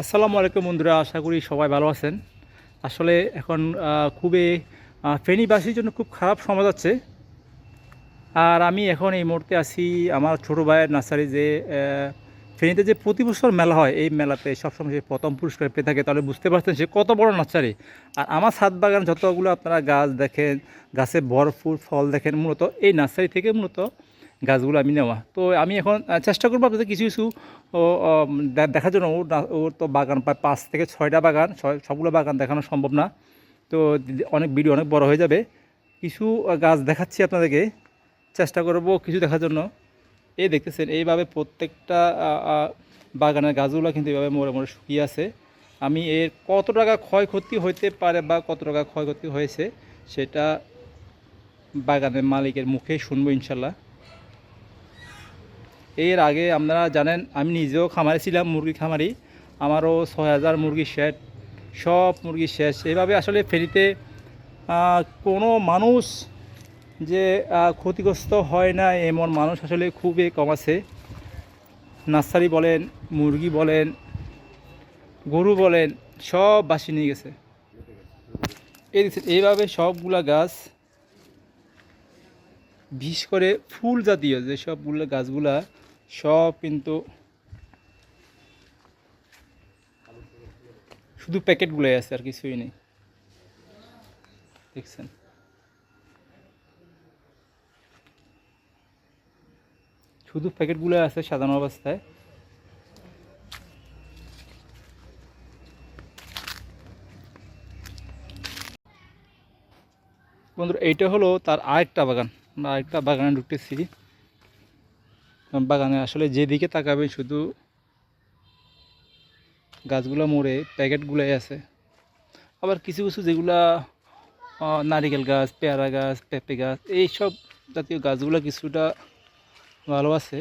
আসসালামু আলাইকুম বন্ধুরা, আশা করি সবাই ভালো আছেন। আসলে এখন খুবই ফেনীবাসীর জন্য খুব খারাপ সময় যাচ্ছে। আর আমি এখন এই মুহূর্তে আছি আমার ছোটো ভাইয়ের নার্সারি যে ফেনীতে যে প্রতি বছর মেলা হয়, এই মেলাতে সবসময় সে প্রথম পুরস্কার পেয়ে থাকে, তাহলে বুঝতে পারছেন সে কত বড় নার্সারি। আর আমার ছাদ বাগান যতগুলো আপনারা গাছ দেখেন, গাছে ভরপুর ফল দেখেন, মূলত এই নার্সারি থেকে মূলত গাছগুলো আমি নেওয়া। তো আমি এখন চেষ্টা করব আপনাদের কিছু কিছু দেখার জন্য। ওর ওর তো বাগান প্রায় পাঁচ থেকে ছয়টা বাগান সবগুলো বাগান দেখানো সম্ভব না। তো অনেক ভিডিও অনেক বড় হয়ে যাবে। কিছু গাছ দেখাচ্ছি আপনাদেরকে। চেষ্টা করব কিছু দেখার জন্য। এই দেখতেছেন, এইভাবে প্রত্যেকটা বাগানের গাছগুলো কিন্তু এইভাবে মোড়ে মোড়ে শুকিয়ে আছে। আমি এর কত টাকা ক্ষয়ক্ষতি হইতে পারে বা কত টাকা ক্ষয়ক্ষতি হয়েছে, সেটা বাগানের মালিকের মুখে শুনব ইনশাল্লাহ। এর আগে আপনারা জানেন, আমি নিজেও খামারে ছিলাম, মুরগি খামারি। আমারও ছয় হাজার মুরগি শেড সব মুরগি শেষ এইভাবে আসলে ফেরিতে কোনো মানুষ যে ক্ষতিগ্রস্ত হয় না, এমন মানুষ আসলে খুবই কম আছে। নার্সারি বলেন, মুরগি বলেন, গরু বলেন, সব বাসি নিয়ে গেছে। এই এইভাবে সবগুলা গাছ, বিশেষ করে ফুল জাতীয় যে সবগুলো গাছগুলা সব কিন্তু শুধু প্যাকেটগুলোই আছে আর কিছুই নেই। দেখছেন? শুধু প্যাকেটগুলো আছে সাজানো অবস্থায়। বন্ধুরা, এইটা হলো তার আরেকটা বাগান। আরেকটা বাগানে ঢুকতেছি। বাগানে আসলে যেদিকে তাকাবে শুধু গাছগুলো মরে প্যাকেটগুলোই আছে। আবার কিছু কিছু যেগুলা নারিকেল গাছ, পেয়ারা গাছ, পেঁপে গাছ, এইসব জাতীয় গাছগুলো কিছুটা ভালো আছে।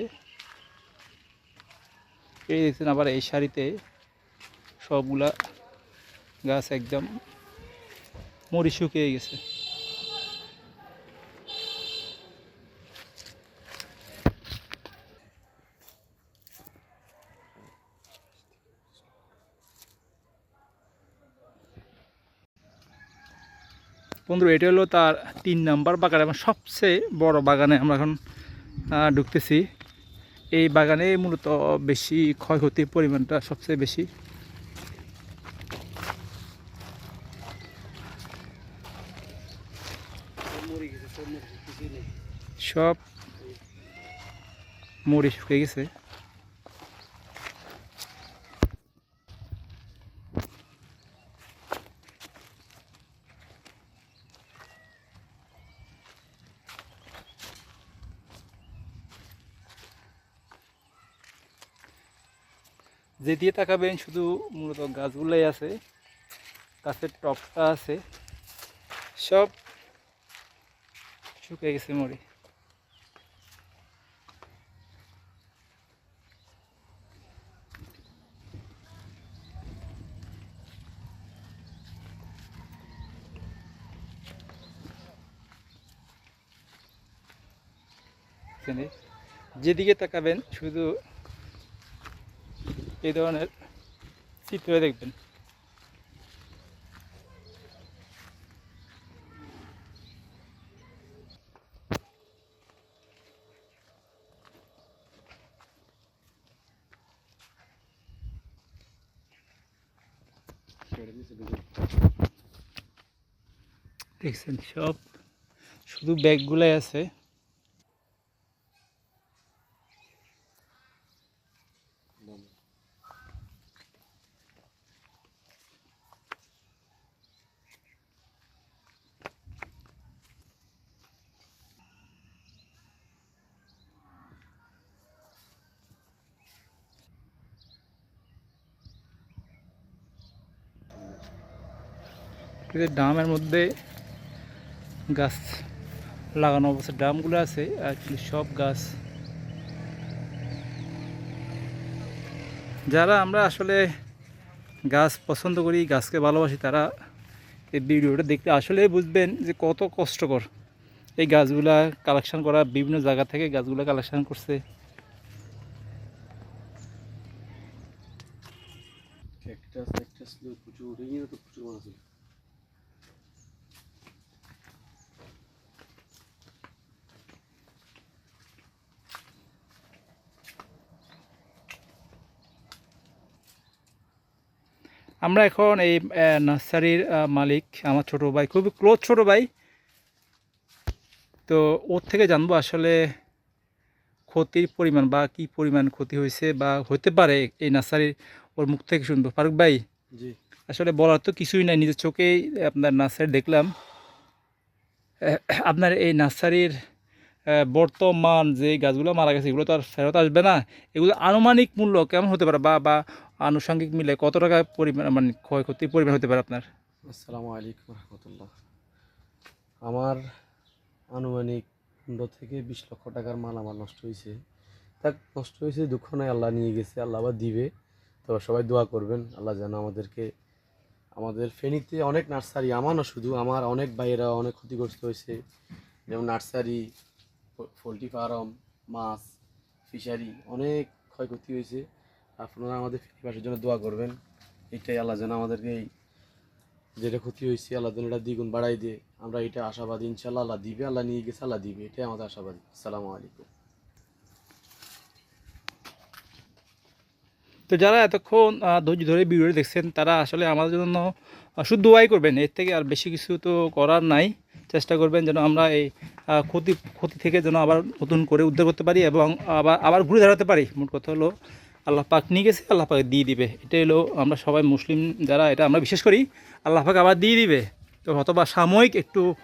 এই দেখছেন আবার এই সারিতে সবগুলা গাছ একদম মরি শুকিয়ে গেছে। বন্ধু, এটা হলো তার তিন নাম্বার বাগান এবং সবচেয়ে বড় বাগানে আমরা এখন ঢুকতেছি। এই বাগানে মূলত বেশি ক্ষয়ক্ষতির পরিমাণটা সবচেয়ে বেশি। সব মরি শুকিয়ে গেছে। যে দিয়ে তাকাবেন, শুধু মূলত গাছগুলাই আছে, গাছের টপটা আছে, সব শুকিয়ে গেছে মরে যেদিকে তাকাবেন, শুধু এই ধরনের চিত্র দেখবেন। দেখছেন সব শুধু ব্যাগগুলাই আছে। যে ড্রামের মধ্যে গাছ লাগানো অবস্থা। ড্রামগুলো আছে অ্যাকচুয়ালি সব গাছ। যারা আমরা আসলে গাছ পছন্দ করি, গাছকে ভালোবাসি, তারা এই ভিডিওটা দেখতে আসলে বুঝবেন যে কত কষ্টকর। এই গাছগুলা কালেকশন করা, বিভিন্ন জায়গা থেকে গাছগুলা কালেকশন করছে। প্রচুর প্রচুর আমরা এখন এই নার্সারির মালিক আমার ছোট ভাই খুবই ক্লোজ ছোট ভাই। তো ওর থেকে জানব আসলে ক্ষতির পরিমাণ বা কি পরিমাণ ক্ষতি হয়েছে বা হতে পারে এই নার্সারির ওর মুখ থেকে শুনব। ফারুক ভাই জি। আসলে বলার তো কিছুই নাই নিজের চোখেই আপনার নার্সারি দেখলাম। আপনার এই নার্সারির বর্তমান যে গাছগুলো মারা গেছে এগুলো তো আর ফেরত আসবে না। এগুলো আনুমানিক মূল্য কেমন হতে পারে বা বা আনুষঙ্গিক মিলে কত টাকা পরিমাণ মানে ক্ষয়ক্ষতির পরিমাণ হতে পারে আপনার? আসসালামু আলাইকুম রহমতুল্লাহ। আমার আনুমানিক পনেরো থেকে বিশ লক্ষ টাকার মাল আমার নষ্ট হয়েছে। তা নষ্ট হয়েছে দুঃখ নয়, আল্লাহ নিয়ে গেছে, আল্লাহ আবার দিবে। তো সবাই দোয়া করবেন, আল্লাহ যেন আমাদেরকে, আমাদের ফেনীতে অনেক নার্সারি আমার না শুধু, আমার অনেক ভাইয়েরা অনেক ক্ষতিগ্রস্ত হয়েছে। যেমন নার্সারি পোলট্রি ফার্ম, মাছ, ফিশারি, অনেক ক্ষয়ক্ষতি হয়েছে। আপনারা আমাদের ফেনীবাসীর জন্য দোয়া করবেন। এটাই আল্লাহ যেন আমাদেরকে এই যেটা ক্ষতি হয়েছে, আল্লাহ যেন এটা দ্বিগুণ বাড়াই দিয়ে। আমরা এটা আশাবাদী ইনশাল্লাহ আল্লাহ দিবে, আল্লাহ নিয়ে গেছে, আল্লাহ দিবে। এটাই আমাদের আশাবাদী। আসসালামু আলাইকুম। তো যারা এতক্ষণ ধৈর্য ধরে ভিডিওটি দেখছেন, তারা আসলে আমাদের জন্য শুধু দোয়াই করবেন। এর থেকে আর বেশি কিছু তো করার নাই। চেষ্টা করবেন যেন আমরা এই ক্ষতি ক্ষতি থেকে যেন আবার নতুন করে উদ্ধার করতে পারি এবং আবার আবার ঘুরে দাঁড়াতে পারি। মোট কথা হলো আল্লাহ পাক নিয়ে গেছে, আল্লাহ পাক দিয়ে দিবে। এটা হলো আমরা সবাই মুসলিম যারা, এটা আমরা বিশ্বাস করি। আল্লাহ পাক আবার দিয়ে দিবে। তো অথবা সাময়িক একটু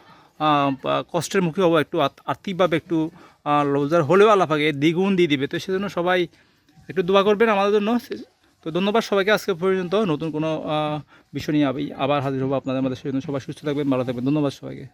কষ্টের মুখে হব একটু আর্থ- আর্থিকভাবে একটু লজার হলেও আল্লাহ পাকে দ্বিগুণ দিয়ে দিবে। তো সেজন্য সবাই একটু দোয়া করবেন আমাদের জন্য। তো ধন্যবাদ সবাইকে আজকে পর্যন্ত। নতুন কোনো বিষয় নিয়ে আবার হাজির হব আপনাদের আমাদের সেজন্য সবাই সুস্থ থাকবেন, ভালো থাকবেন। ধন্যবাদ সবাইকে।